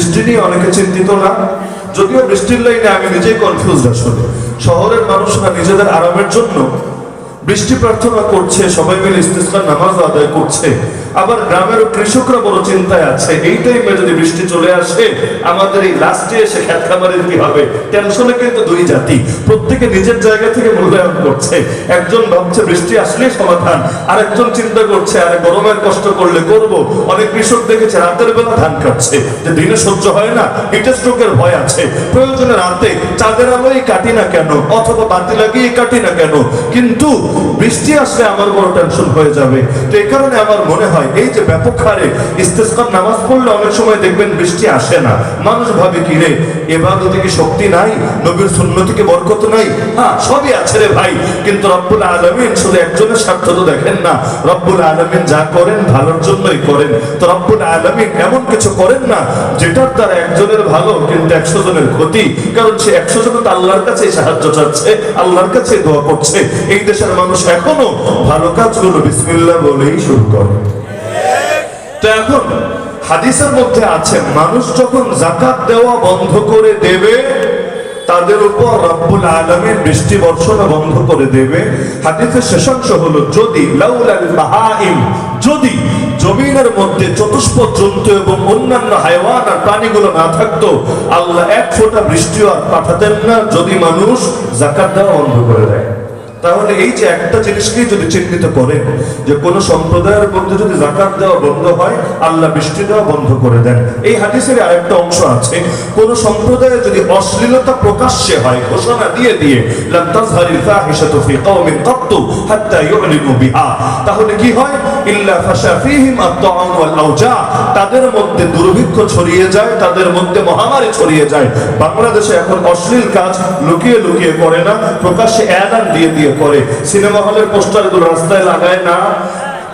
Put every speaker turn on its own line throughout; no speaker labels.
বৃষ্টি নিয়ে অনেকে চিন্তিত না। যদিও বৃষ্টির লাইনে আমি নিজেই কনফিউজ আসলে। শহরের মানুষরা নিজেদের আরামের জন্য বৃষ্টি প্রার্থনা করছে, সবাই মিলে ইস্তেস্কার নামাজ আদায় করছে। আবার গ্রামের কৃষকরা বড় চিন্তায় আছে। এই টাইমে যদি বৃষ্টি চলে আসে, আমাদের এই লাস্টে এসে খ্যাত খামারের কি হবে? টেনশনে কিন্তু দুই জাতি। প্রত্যেকে নিজের জায়গা থেকে মূল্যায়ন করছে। একজন ভাবছে বৃষ্টি আসলেই সমাধান আর একজন চিন্তা করছে, আরে গরমের কষ্ট করলে করব। অনেক কৃষক দেখেছে, রাতের বেলা ধান কাটছে। যে দিনে সহ্য হয় না হিটের স্ট্রোকের ভয় আছে। প্রয়োজনে রাতে চাঁদের আলোই কাটি না কেন, অথবা বাতি লাগিয়ে কাটি না কেন? কিন্তু বৃষ্টি আসলে আমার বড় টেনশন হয়ে যাবে। তো এই কারণে আমার মনে হয় এই যে ব্যাপক হারে ইস্তেস্কার নামাজ পড়লে অনেক সময় দেখবেন বৃষ্টি আসে না। মানুষ ভাবে, কি রে, এবাদতে কি শক্তি নাই? নবীর সুন্নতি কি বরকত নাই? হ্যাঁ সবই আছে রে ভাই। কিন্তু রব্বুল আলমিন শুধু একজনের স্বার্থ তো দেখেন না। রব্বুল আলমিন যা করেন ভালোর জন্যই করেন। তো রব্বুল আলমিন এমন কিছু করেন না, যেটার দ্বারা একজনের ভালো কিন্তু একশো জনের ক্ষতি। কারণ সে একশো জন তো আল্লাহর কাছে সাহায্য চাচ্ছে, আল্লাহর কাছে দোয়া করছে। এই দেশের মানুষ এখনও ভালো কাজগুলো বিসমিল্লাহ বলেই শুরু করে। তো এখন হাদিসের মধ্যে আছে, মানুষ যখন জাকাত দেওয়া বন্ধ করে দেবে, তাদের উপর রব্বুল আলমীর বৃষ্টি বর্ষণা বন্ধ করে দেবে। হাদিসের শেষাংশ হলো, যদি যদি জমিনের মধ্যে চতুষ্পদ জন্তু এবং অন্যান্য হাইওয়ান আর প্রাণীগুলো না থাকতো, আল্লাহ এক ফোঁটা বৃষ্টিও আর পাঠাতেন না, যদি মানুষ জাকাত দেওয়া বন্ধ করে দেয়। তাহলে এই যে একটা জিনিসকেই যদি চিহ্নিত করে যে কোন সম্প্রদায়ের মধ্যে যদি জাকাত দেওয়া বন্ধ হয়, আল্লাহ বৃষ্টি দেওয়া বন্ধ করে দেন। এই হাদিসের আরেকটা অংশ আছে, কোন সম্প্রদায়ে যদি অশ্লীলতা প্রকাশ্যে হয়, ঘোষণা দিয়ে দিয়ে লাম তাজহারিল ফাহিশাতু ফি কওমিন কত হাত্তা ইউলিনু বিহা তাহলে কি হয়? তাদের মধ্যে দুর্ভিক্ষ ছড়িয়ে যায়, তাদের মধ্যে মহামারী ছড়িয়ে যায়। বাংলাদেশে এখন অশ্লীল কাজ লুকিয়ে লুকিয়ে করে না, প্রকাশ্যে অ্যালার্ম দিয়ে দিয়ে করে। সিনেমা হলের পোস্টারগুলো রাস্তায় লাগায় না।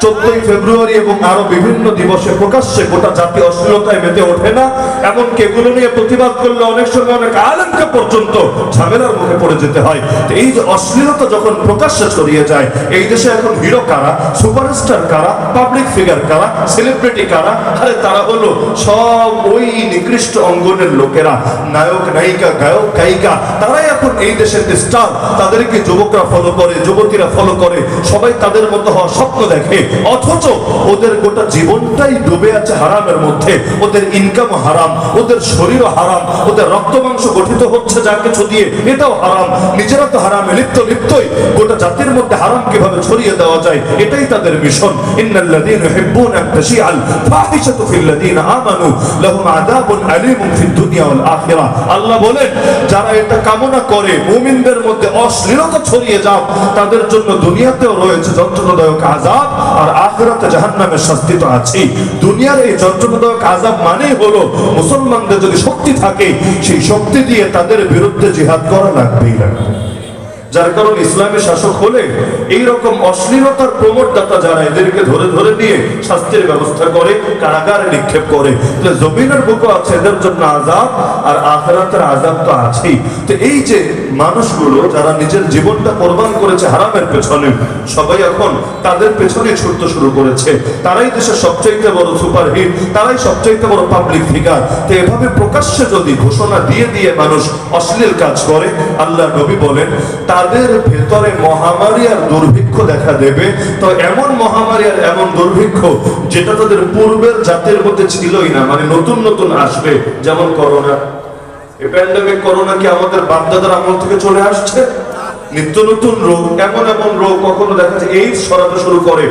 চোদ্দই ফেব্রুয়ারি এবং আরও বিভিন্ন দিবসে প্রকাশ্যে গোটা জাতি অশ্লীলতায় মেতে ওঠে না। এমনকি এগুলো নিয়ে প্রতিবাদ করলে অনেক সময় অনেক আলেমকে পর্যন্ত ঝামেলার মুখে পড়ে যেতে হয়। এই যে অশ্লীলতা যখন প্রকাশ্যে ছড়িয়ে যায়, এই দেশে এখন হিরো কারা, সুপারস্টার কারা পাবলিক ফিগার কারা সেলিব্রিটি কারা, আরে তারা হলো সব ওই নিকৃষ্ট অঙ্গনের লোকেরা। নায়ক, নায়িকা, গায়ক, গায়িকা, তারাই এখন এই দেশের স্টার তাদেরকে যুবকরা ফলো করে, যুবতীরা ফলো করে, সবাই তাদের মতো হওয়ার স্বপ্ন দেখে। অথচ ওদের গোটা জীবনটাই ডুবে আছে হারামের মধ্যে। ওদের ইনকাম হারাম, ওদের শরীরও হারাম, ওদের রক্ত মাংস গঠিত হচ্ছে যা কিছু দিয়ে, এটাও হারাম। নিজেরা তো হারামে, লিপ্ত, লিপ্তই গোটা জাতির মধ্যে হারাম কীভাবে ছড়িয়ে দেওয়া যায়, এটাই তাদের মিশন ইন্নাল্লাযীনা ইউহিব্বুনা আন তাশিআল ফাহিশাতু ফিল্লাযীনা আমানু, লাহুম আযাবুন আলীমুন ফিদ দুনিয়া ওয়াল আখিরাহ আল্লাহ বলেন, যারা এটা কামনা করে, মুমিনদের মধ্যে অশ্লীলতা ছড়িয়ে যাক, তাদের জন্য দুনিয়াতেও রয়েছে যন্ত্রণাদায়ক আযাব। আর আখিরাতে জাহান্নামের শাস্তি তো আছেই। দুনিয়ার এই যন্ত্রণাদায়ক আযাব মানেই হলো, মুসলমানদের যদি শক্তি থাকে, সেই শক্তি দিয়ে তাদের বিরুদ্ধে জিহাদ করা লাগবেই লাগবে। যার কারণে ইসলামী শাসক হলে এই রকম অশ্লীলতার প্রমোটদাতা যারা এদেরকে ধরে ধরে নিয়ে শাস্তির ব্যবস্থা করে, কারাগারে নিক্ষেপ করে জমিনের বুকও আছে এদের জন্য আজাব আর আখেরাতের আজাব তো আছেই। তো এই যে মানুষগুলো যারা নিজের জীবনটা কোরবান করেছে হারামের পেছনে, সবাই এখন তাদের পেছনে ছুটতে শুরু করেছে। তারাই দেশের সবচাইতে বড় সুপারহিট, তারাই সবচাইতে বড় পাবলিক ফিগার তো এভাবে প্রকাশ্যে যদি ঘোষণা দিয়ে দিয়ে মানুষ অশ্লীল কাজ করে, আল্লাহ নবী বলেন তাদের ভেতরে মহামারী আর দুর্ভিক্ষ দেখা দেবে। তো এমন মহামারী আর এমন দুর্ভিক্ষ যেটা তাদের পূর্বের জাতির মধ্যে ছিলই না মানে নতুন নতুন আসবে, যেমন করোনা। এই প্যান্ডামিক করোনা কি আমাদের বাপদাদার আমল থেকে চলে আসছে? নিত্য নতুন রোগ, এমন এমন রোগ কখনো দেখা যায় এই সরাতে শুরু করে।